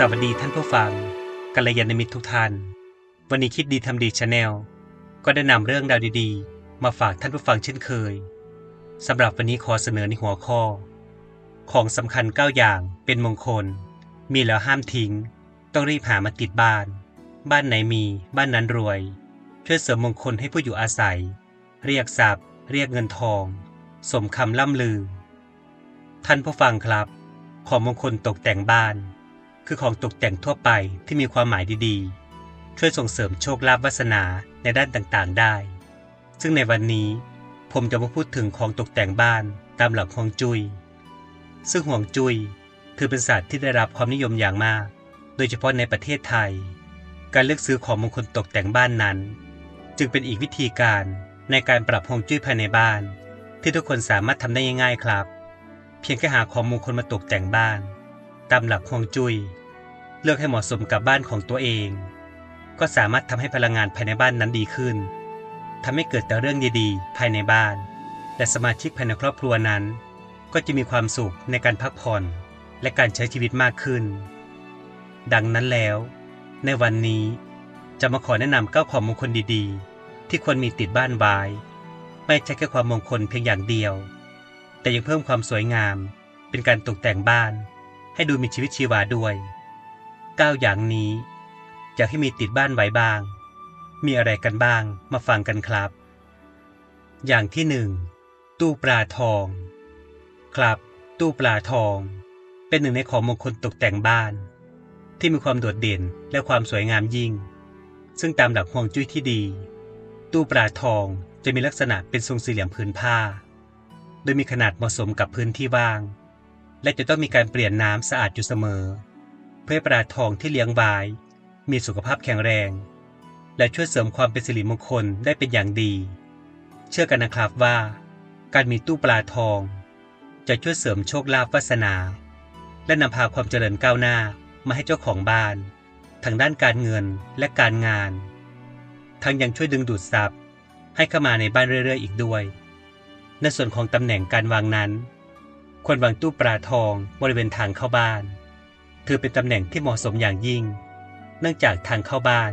สวัสดีท่านผู้ฟังกัลยาณมิตรทุกท่าน วันนี้คิดดีทำดีชาแนลก็ได้นำเรื่องราวดีๆ มาฝากท่านผู้ฟังเช่นเคยสำหรับวันนี้ขอเสนอในหัวข้อ ของสำคัญ 9 อย่างเป็นมงคล มีแล้วห้ามทิ้ง ต้องรีบหามาติดบ้าน บ้านไหนมีบ้านนั้นรวย ช่วยเสริมมงคลให้ผู้อยู่อาศัย เรียกทรัพย์ เรียกเงินทอง สมคำล่ำลือ ท่านผู้ฟังครับ ของมงคลตกแต่งบ้าน คือของตกแต่งทั่วไปที่มีความหมายดีๆ ช่วยส่งเสริมโชคลาภวาสนาในด้านต่างๆได้ ซึ่งในวันนี้ผมจะมาพูดถึงของตกแต่งบ้านตามหลักฮวงจุย้ยซึ่งห่วงจุย้ยถือเป็นศาสตร์ที่ได้รับความนิยมอย่างมาก โดยเฉพาะในประเทศไทย การเลือกซื้อของมงคลตกแต่งบ้านนั้น จึงเป็นอีกวิธีการในการปรับฮวงจุ้ยภายในบ้าน ที่ทุกคนสามารถทำได้ง่ายๆครับ เพียงแค่หาของมงคลมาตกแต่งบ้าน ตามหลักฮวงจุย้ยเลือกให้เหมาะสมกับบ้านของตัวเอง ก็สามารถทำให้พลังงานภายในบ้านนั้นดีขึ้นทำให้เกิดแต่เรื่องดีๆ ภายในบ้าน และสมาชิกภายในครอบครัวนั้น ก็จะมีความสุขในการพักผ่อนและการใช้ชีวิตมากขึ้น ดังนั้นแล้ว ในวันนี้จะมาขอแนะนำเก้าของมงคลดีๆ ที่ควรมีติดบ้านไว้ ไม่ใช่แค่ความมงคลเพียงอย่างเดียว แต่ยังเพิ่มความสวยงาม เป็นการตกแต่งบ้าน ให้ดูมีชีวิตชีวาด้วย 9 อย่างนี้อยากให้มีติดบ้านไว้บ้าง มีอะไรกันบ้างมาฟังกันครับ อย่างที่หนึ่งตู้ปลาทอง ครับ ตู้ปลาทอง เป็นหนึ่งในของมงคลตกแต่งบ้าน ที่มีความโดดเด่นและความสวยงามยิ่ง ซึ่งตามหลักฮวงจุ้ยที่ดี ตู้ปลาทองจะมีลักษณะเป็นทรงสี่เหลี่ยมผืนผ้า โดยมีขนาดเหมาะสมกับพื้นที่ว่าง และจะต้องมีการเปลี่ยนน้ำสะอาดอยู่เสมอ เพื่อปลาทองที่เลี้ยงไว้มีสุขภาพแข็งแรง และช่วยเสริมความเป็นสิริมงคลได้เป็นอย่างดี เชื่อกันนะครับว่า การมีตู้ปลาทอง จะช่วยเสริมโชคลาภวาสนา และนำพาความเจริญก้าวหน้ามาให้เจ้าของบ้าน ทางด้านการเงินและการงาน ทั้งยังช่วยดึงดูดทรัพย์ ให้เข้ามาในบ้านเรื่อยๆ อีกด้วย ในส่วนของตำแหน่งการวางนั้น ควรวางตู้ปลาทองบริเวณทางเข้าบ้าน ถือเป็นตำแหน่งที่เหมาะสมอย่างยิ่ง เนื่องจากทางเข้าบ้าน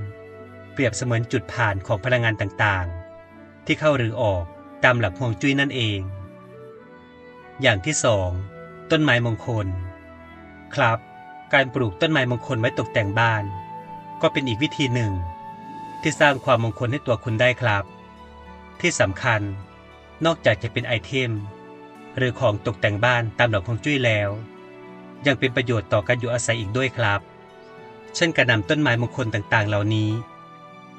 เปรียบเสมือนจุดผ่านของพลังงานต่างๆ ที่เข้าหรือออกตามหลักฮวงจุ้ยนั่นเอง อย่างที่สองต้นไม้มงคล ครับ การปลูกต้นไม้มงคลไว้ตกแต่งบ้าน ก็เป็นอีกวิธีหนึ่ง ที่สร้างความมงคลให้ตัวคุณได้ครับ ที่สำคัญนอกจากจะเป็นไอเทม หรือของตกแต่งบ้านตามหลักฮวงจุ้ยแล้ว ยังเป็นประโยชน์ต่อการอยู่อาศัยอีกด้วยครับ เช่นการนำต้นไม้มงคลต่างๆ เหล่านี้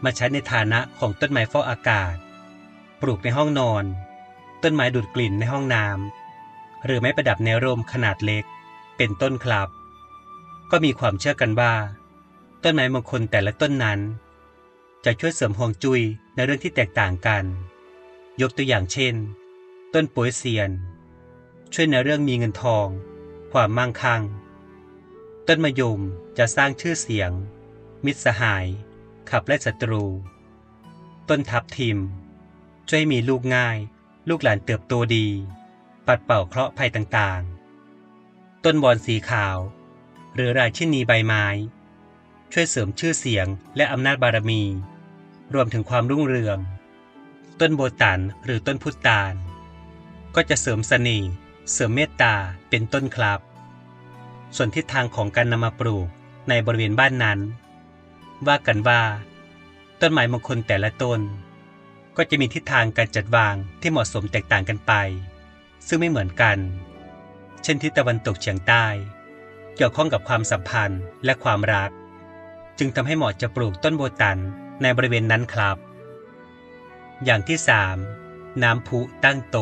มาใช้ในฐานะของต้นไม้ฟอกอากาศ ปลูกในห้องนอน ต้นไม้ดูดกลิ่นในห้องน้ำหรือไม้ประดับในร่มขนาดเล็ก เป็นต้นครับ ก็มีความเชื่อกันว่า ต้นไม้มงคลแต่ละต้นนั้น จะช่วยเสริมฮวงจุ้ยในเรื่องที่แตกต่างกัน ยกตัวอย่างเช่น ต้นโปยเซียน ช่วยในเรื่องมีเงินทอง ความมั่งคั่ง ต้นมะยมจะสร้างชื่อเสียง มิตรสหาย ขับไล่ศัตรู ต้นทับทิม ช่วยมีลูกง่าย ลูกหลานเติบโตดี ปัดเป่าเคราะห์ภัยต่างๆ ต้นบอนสีขาว หรือราชินีใบไม้ ช่วยเสริมชื่อเสียงและอำนาจบารมี รวมถึงความรุ่งเรือง ต้นโบตันหรือต้นพุตานก็จะเสริมเสน่ห์ เสริมเมตตาเป็นต้นครับ ส่วนทิศทางของการนำมาปลูกในบริเวณบ้านนั้น ว่ากันว่า ต้นไม้มงคลแต่ละต้น ก็จะมีทิศทางการจัดวางที่เหมาะสมแตกต่างกันไป ซึ่งไม่เหมือนกัน เช่นทิศตะวันตกเฉียงใต้ เกี่ยวข้องกับความสัมพันธ์และความรัก จึงทำให้เหมาะจะปลูกต้นโบตันในบริเวณนั้นครับ อย่างที่ 3 น้ำพุตั้งโต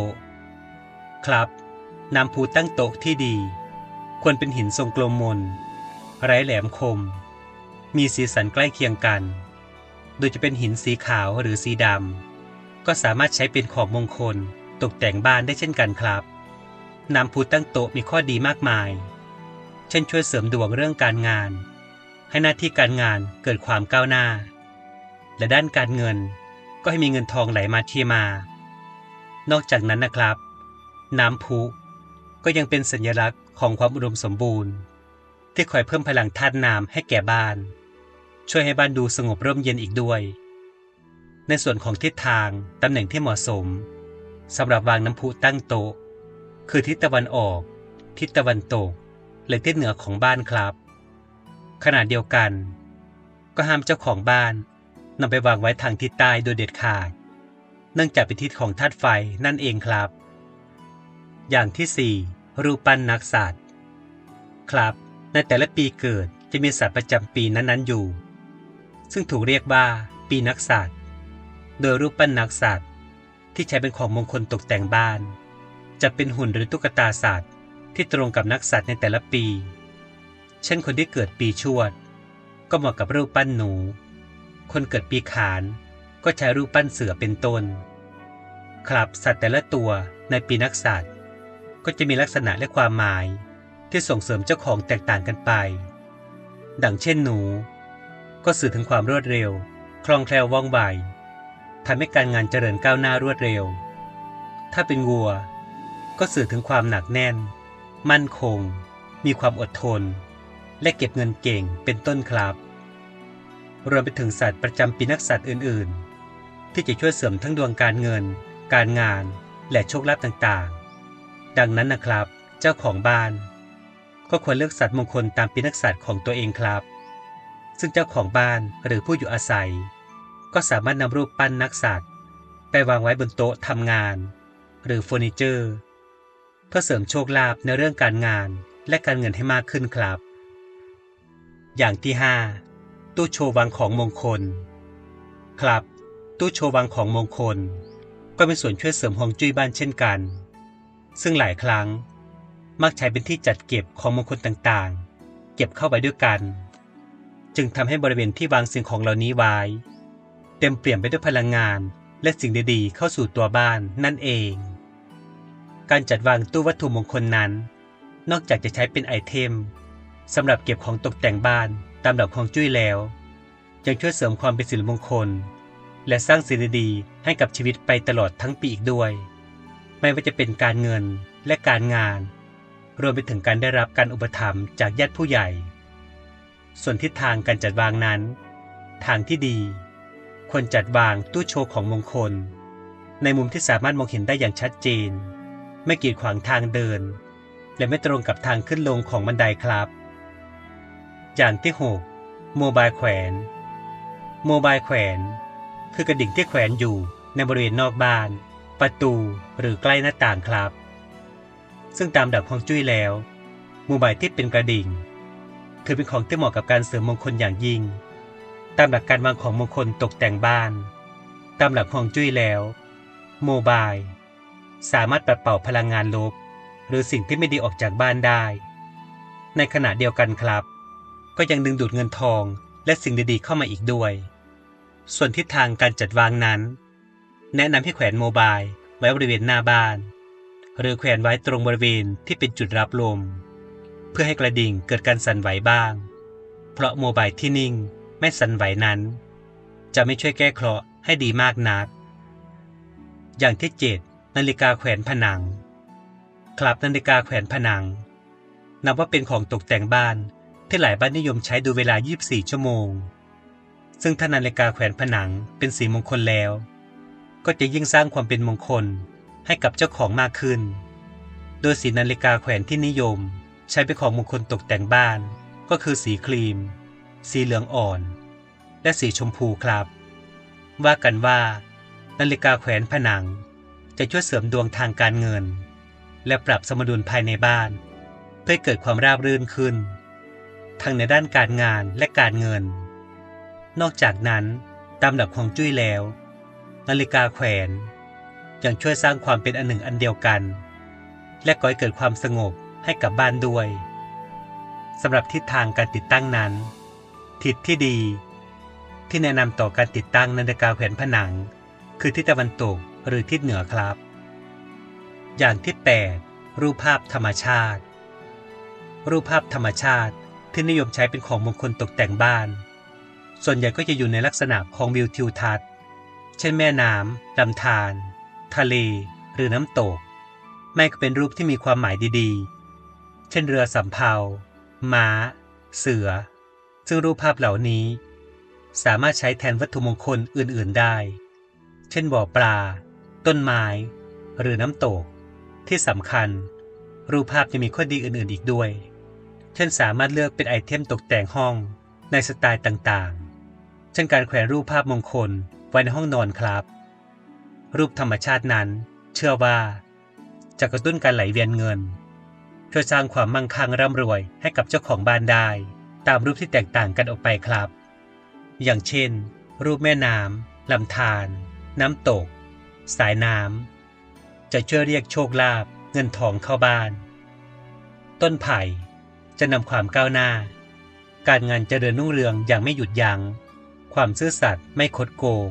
ครับ น้ำพุตั้งโต๊ะที่ดี ควรเป็นหินทรงกลมมน ไร้แหลมคม มีสีสันใกล้เคียงกัน โดยจะเป็นหินสีขาวหรือสีดำ ก็สามารถใช้เป็นของมงคลตกแต่งบ้านได้เช่นกันครับน้ำพุตั้งโต๊ะมีข้อดีมากมาย เช่นช่วยเสริมดวงเรื่องการงาน ให้หน้าที่การงานเกิดความก้าวหน้า และด้านการเงินก็ให้มีเงินทองไหลมาเที่มา นอกจากนั้นนะครับ น้ำพุ ก็ยังเป็นสัญลักษณ์ของความอุดมสมบูรณ์ ที่คอยเพิ่มพลังธาตุน้ำให้แก่บ้าน ช่วยให้บ้านดูสงบร่มเย็นอีกด้วย ในส่วนของทิศทางตำแหน่งที่เหมาะสมสำหรับวางน้ำพุตั้งโต๊ะ คือทิศตะวันออก ทิศตะวันตก และทิศเหนือของบ้านครับ ขณะเดียวกัน ก็ห้ามเจ้าของบ้านนำไปวางไว้ทางทิศใต้โดยเด็ดขาด เนื่องจากเป็นทิศของธาตุไฟนั่นเองครับ อย่างที่4 รูปปั้นนักสัตว์ครับ ในแต่ละปีเกิดจะมีสัตว์ประจำปีนั้นๆอยู่ ซึ่งถูกเรียกว่าปีนักสัตว์โดยรูปปั้นนักสัตว์ที่ใช้เป็นของมงคลตกแต่งบ้าน จะเป็นหุ่นหรือตุ๊กตาสัตว์ที่ตรงกับนักสัตว์ในแต่ละปี เช่นคนที่เกิดปีชวด ก็เหมาะกับรูปปั้นหนู คนเกิดปีขานก็ใช้รูปปั้นเสือเป็นต้น ครับสัตว์แต่ละตัวในปีนักสัตว์ ก็จะมีลักษณะและความหมายที่ส่งเสริมเจ้าของแตกต่างกันไป ดังเช่นหนู ก็สื่อถึงความรวดเร็ว คล่องแคล่วว่องไวทำให้การงานเจริญก้าวหน้ารวดเร็ว ถ้าเป็นวัว ก็สื่อถึงความหนักแน่น มั่นคง มีความอดทน และเก็บเงินเก่งเป็นต้นครับ รวมไปถึงสัตว์ประจำปีนักสัตว์อื่น ๆ ที่จะช่วยเสริมทั้งดวงการเงิน การงาน และโชคลาภต่างๆ ดังนั้นนะครับ เจ้าของบ้าน ก็ควรเลือกสัตว์มงคลตามปีนักสัตว์ของตัวเองครับ ซึ่งเจ้าของบ้านหรือผู้อยู่อาศัย ก็สามารถนำรูปปั้นนักสัตว์ ไปวางไว้บนโต๊ะทำงาน หรือเฟอร์นิเจอร์ เพื่อเสริมโชคลาภในเรื่องการงานและการเงินให้มากขึ้นครับ อย่างที่ 5 ตู้โชว์วางของมงคล ครับ ตู้โชว์วางของมงคล ก็เป็นส่วนช่วยเสริมฮวงจุ้ยบ้านเช่นกัน ซึ่งหลายครั้งมักใช้เป็นที่จัดเก็บของมงคลต่างๆ เก็บเข้าไว้ด้วยกัน จึงทำให้บริเวณที่วางสิ่งของเหล่านี้ไว้ เต็มเปลี่ยมไปด้วยพลังงานและสิ่งดีๆ เข้าสู่ตัวบ้านนั่นเอง การจัดวางตู้วัตถุมงคลนั้น นอกจากจะใช้เป็นไอเทมสำหรับเก็บของตกแต่งบ้านตามหลักของจุ้ยแล้ว ยังช่วยเสริมความเป็นสิริมงคล และสร้างสิ่งดีๆให้กับชีวิตไปตลอดทั้งปีอีกด้วย ไม่ว่าจะเป็นการเงินและการงาน รวมไปถึงการได้รับการอุปถัมภ์จากญาติผู้ใหญ่ ส่วนทิศทางการจัดวางนั้น ทางที่ดีควรจัดวางตู้โชว์ของมงคล ในมุมที่สามารถมองเห็นได้อย่างชัดเจน ไม่กีดขวางทางเดิน และไม่ตรงกับทางขึ้นลงของบันไดครับ อย่างที่ 6 โมบายแขวนโมบายแขวน คือกระดิ่งที่แขวนอยู่ในบริเวณนอกบ้าน ประตูหรือใกล้หน้าต่างครับ ซึ่งตามดับของจุ้ยแล้วโมบายที่เป็นกระดิ่ง ถือเป็นของที่เหมาะกับการเสริมมงคลอย่างยิ่ง ตามหลักการวางของมงคลตกแต่งบ้าน ตามหลักของจุ้ยแล้ว โมบายสามารถปัดเป่าพลังงานลบ หรือสิ่งที่ไม่ดีออกจากบ้านได้ ในขณะเดียวกันครับ ก็ยังดึงดูดเงินทองและสิ่งดีๆเข้ามาอีกด้วย ส่วนทิศทางการจัดวางนั้น แนะนำให้แขวนโมบายไว้บริเวณหน้าบ้าน หรือแขวนไว้ตรงบริเวณที่เป็นจุดรับลม เพื่อให้กระดิ่งเกิดการสั่นไหวบ้าง เพราะโมบายที่นิ่งไม่สั่นไหวนั้น จะไม่ช่วยแก้เคราะห์ให้ดีมากนัก อย่างที่ 7 นาฬิกาแขวนผนังครับนาฬิกาแขวนผนัง นับว่าเป็นของตกแต่งบ้านที่หลายบ้านนิยมใช้ดูเวลา 24 ชั่วโมง ซึ่งถ้านาฬิกาแขวนผนังเป็นสีมงคลแล้ว ก็จะยิ่งสร้างความเป็นมงคลให้กับเจ้าของมากขึ้น โดยสีนาฬิกาแขวนที่นิยม ใช้เป็นของมงคลตกแต่งบ้าน ก็คือสีครีม สีเหลืองอ่อน และสีชมพูครับ ว่ากันว่า นาฬิกาแขวนผนัง จะช่วยเสริมดวงทางการเงิน และปรับสมดุลภายในบ้าน เพื่อเกิดความราบรื่นขึ้น ทั้งในด้านการงานและการเงิน นอกจากนั้นตามหลักของจุ้ยแล้ว นาฬิกาแขวนยังช่วยสร้างความเป็นอันหนึ่งอันเดียวกัน และก่อให้เกิดความสงบให้กับบ้านด้วยสำหรับทิศทางการติดตั้งนั้น ทิศที่ดี ที่แนะนำต่อการติดตั้งนาฬิกาแขวนผนัง คือทิศตะวันตกหรือทิศเหนือครับ อย่างที่ 8 รูปภาพธรรมชาติ รูปภาพธรรมชาติที่นิยมใช้เป็นของมงคลตกแต่งบ้าน ส่วนใหญ่ก็จะอยู่ในลักษณะของวิวทิวทัศน์ เช่นแม่น้ำลำธารทะเล หรือน้ำตก ไม่ก็เป็นรูปที่มีความหมายดีๆ เช่นเรือสำเภา ม้า เสือ ซึ่งรูปภาพเหล่านี้ สามารถใช้แทนวัตถุมงคลอื่นๆได้ เช่นบ่อปลา ต้นไม้ หรือน้ำตก ที่สำคัญ รูปภาพยังมีข้อดีอื่นๆอีกด้วย เช่นสามารถเลือกเป็นไอเทมตกแต่งห้องในสไตล์ต่างๆ เช่นการแขวนรูปภาพมงคล ไว้ในห้องนอนครับ รูปธรรมชาตินั้น เชื่อว่า จะกระตุ้นการไหลเวียนเงินช่วยสร้างความมั่งคั่งร่ำรวยให้กับเจ้าของบ้านได้ ตามรูปที่แตกต่างกันออกไปครับ อย่างเช่น รูปแม่น้ำลำธารน้ำตก สายน้ำจะช่วยเรียกโชคลาภเงินทองเข้าบ้าน ต้นไผ่จะนำความก้าวหน้า การงานเจริญรุ่งเรืองอย่างไม่หยุดยัง้ง ความซื่อสัตย์ไม่คดโกง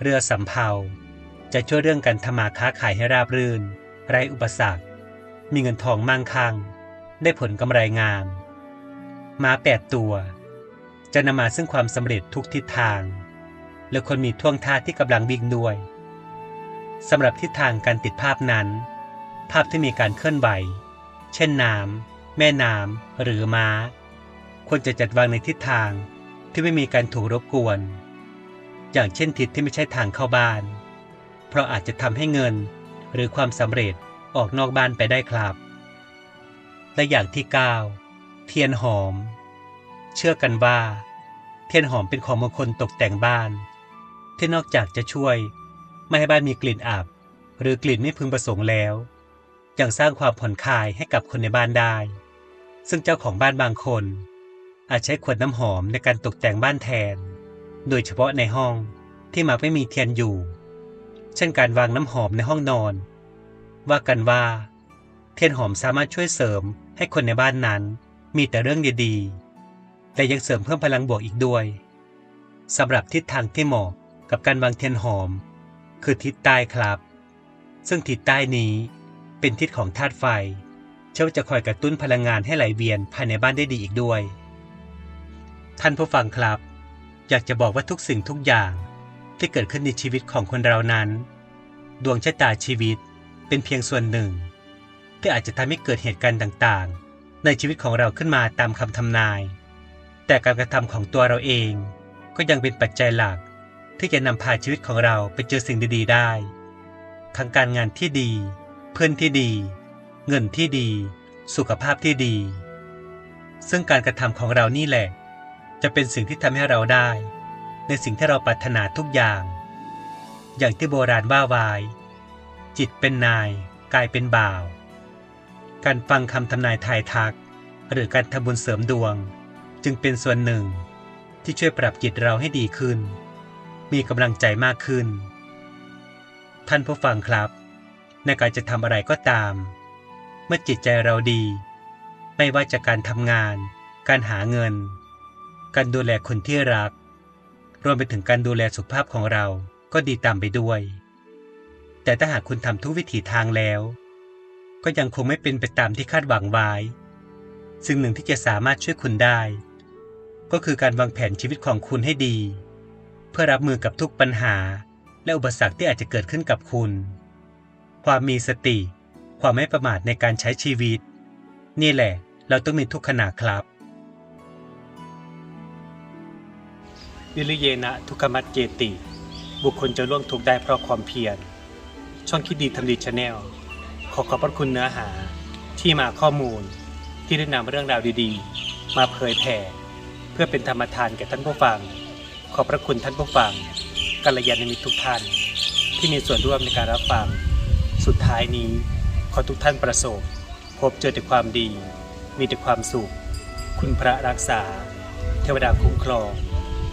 เรือสำเภาจะช่วยเรื่องการทำมาค้าขายให้ราบรื่น ไร้อุปสรรค มีเงินทองมั่งคั่ง ได้ผลกำไรงาม ม้าแปดตัว จะนำมาซึ่งความสำเร็จทุกทิศทาง และคนมีท่วงท่าที่กำลังวิ่งด้วยสำหรับทิศทางการติดภาพนั้น ภาพที่มีการเคลื่อนไหว เช่นน้ำแม่น้ำหรือม้า ควรจะจัดวางในทิศทาง ที่ไม่มีการถูกรบกวน อย่างเช่นทิศที่ไม่ใช่ทางเข้าบ้าน เพราะอาจจะทำให้เงินหรือความสำเร็จออกนอกบ้านไปได้ครับ และอย่างที่ 9 เทียนหอม เชื่อกันว่า เทียนหอมเป็นของมงคลตกแต่งบ้าน ที่นอกจากจะช่วย ไม่ให้บ้านมีกลิ่นอับ หรือกลิ่นไม่พึงประสงค์แล้วยังสร้างความผ่อนคลายให้กับคนในบ้านได้ ซึ่งเจ้าของบ้านบางคน อาจใช้ขวดน้ำหอมในการตกแต่งบ้านแทน โดยเฉพาะในห้องที่มักไม่มีเทียนอยู่ เช่นการวางน้ำหอมในห้องนอน ว่ากันว่า เทียนหอมสามารถช่วยเสริมให้คนในบ้านนั้นมีแต่เรื่องดีๆ แต่ยังเสริมเพิ่มพลังบวกอีกด้วยสำหรับทิศทางที่เหมาะกับการวางเทียนหอม คือทิศใต้ครับ ซึ่งทิศใต้นี้เป็นทิศของธาตุไฟเชื่อว่าจะคอยกระตุ้นพลังงานให้ไหลเวียนภายในบ้านได้ดีอีกด้วย ท่านผู้ฟังครับ อยากจะบอกว่าทุกสิ่งทุกอย่างที่เกิดขึ้นในชีวิตของคนเรานั้น ดวงชะตาชีวิตเป็นเพียงส่วนหนึ่ง ที่อาจจะทำให้เกิดเหตุการณ์ต่างๆ ในชีวิตของเราขึ้นมาตามคำทำนาย แต่การกระทำของตัวเราเองก็ยังเป็นปัจจัยหลักที่จะนำพาชีวิตของเราไปเจอสิ่งดีๆ ได้ทั้งการงานที่ดี เพื่อนที่ดี เงินที่ดี สุขภาพที่ดี ซึ่งการกระทำของเรานี่แหละ จะเป็นสิ่งที่ทำให้เราได้ ในสิ่งที่เราปรารถนาทุกอย่าง อย่างที่โบราณว่าไว้จิตเป็นนายกายเป็นบ่าว การฟังคำทำนายทายทัก หรือการทำบุญเสริมดวง จึงเป็นส่วนหนึ่งที่ช่วยปรับจิตเราให้ดีขึ้น มีกำลังใจมากขึ้น ท่านผู้ฟังครับ ในการจะทำอะไรก็ตาม เมื่อจิตใจเราดี ไม่ว่าจะการทำงาน การหาเงิน การดูแลคนที่รัก รวมไปถึงการดูแลสุขภาพของเราก็ดีตามไปด้วย แต่ถ้าหากคุณทำทุกวิถีทางแล้ว ก็ยังคงไม่เป็นไปตามที่คาดหวังไว้สิ่งหนึ่งที่จะสามารถช่วยคุณได้ ก็คือการวางแผนชีวิตของคุณให้ดี เพื่อรับมือกับทุกปัญหาและอุปสรรคที่อาจจะเกิดขึ้นกับคุณ ความมีสติ ความไม่ประมาทในการใช้ชีวิต นี่แหละ เราต้องมีทุกขณะครับ วิริเยนะทุกขมัดเจติ บุคคลจะล่วงทุกได้เพราะความเพียร ช่องคิดดีทำดีชาแนลขอขอบพระคุณเนื้อหาที่มาข้อมูลที่ได้นำเรื่องราวดีๆ มาเผยแผ่เพื่อเป็นธรรมทานแก่ท่านผู้ฟัง ขอบพระคุณท่านผู้ฟังกัลยาณมิตรทุกท่าน ที่มีส่วนร่วมในการรับฟัง สุดท้ายนี้ ขอทุกท่านประสบ พบเจอแต่ความดี มีแต่ความสุข คุณพระรักษา เทวดาคุ้มครอง